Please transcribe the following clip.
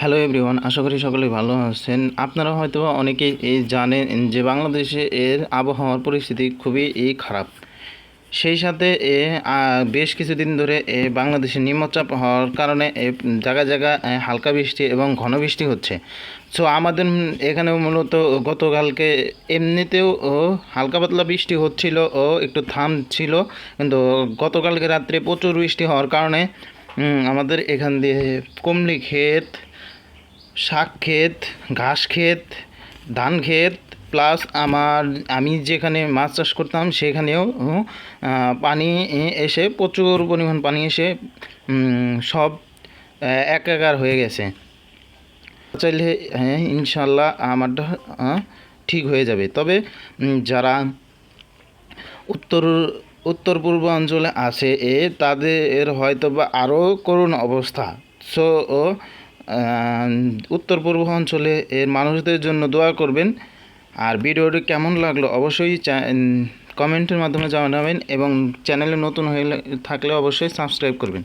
Hello everyone আশা করি সকলে ভালো আছেন। আপনারা হয়তো অনেকেই এই জানেন যে বাংলাদেশে এর আবহাওয়ার পরিস্থিতি খুবই খারাপ। সেই সাথে এ বেশ কিছুদিন ধরে এ বাংলাদেশে নিম্নচাপ হওয়ার কারণে এ জায়গায় জায়গায় হালকা বৃষ্টি এবং ঘন বৃষ্টি হচ্ছে। সো আমাদের উম, এখানেও মূলত গতকালকে এমনিতেও ও হালকা পাতলা বৃষ্টি হচ্ছিল ও একটু থাম ছিল কিন্তু গতকালকে রাত্রে প্রচুর বৃষ্টি হওয়ার কারণে আমাদের এখান দিয়ে কমলি ক্ষেত শাক ক্ষেত, ঘাস ক্ষেত, ধান ক্ষেত প্লাস আমার, আমি যেখানে মাছ চাষ করতাম সেখানেও পানি এসে প্রচুর পরিমাণ পানি এসে সব একাকার হয়ে গেছে। চাইলে হ্যাঁ ইনশাল্লাহ আমারটা ঠিক হয়ে যাবে। তবে যারা উত্তর উত্তর পূর্ব অঞ্চলে আছে, এ, তাদের হয়তো বা আরও করুণ অবস্থা। সো উত্তর পূর্ব অঞ্চলে এর মানুষদের জন্য দোয়া করবেন। আর ভিডিওটি কেমন লাগল অবশ্যই কমেন্টের মাধ্যমে জানাবেন এবং চ্যানেলে নতুন হয়ে থাকলে অবশ্যই সাবস্ক্রাইব করবেন।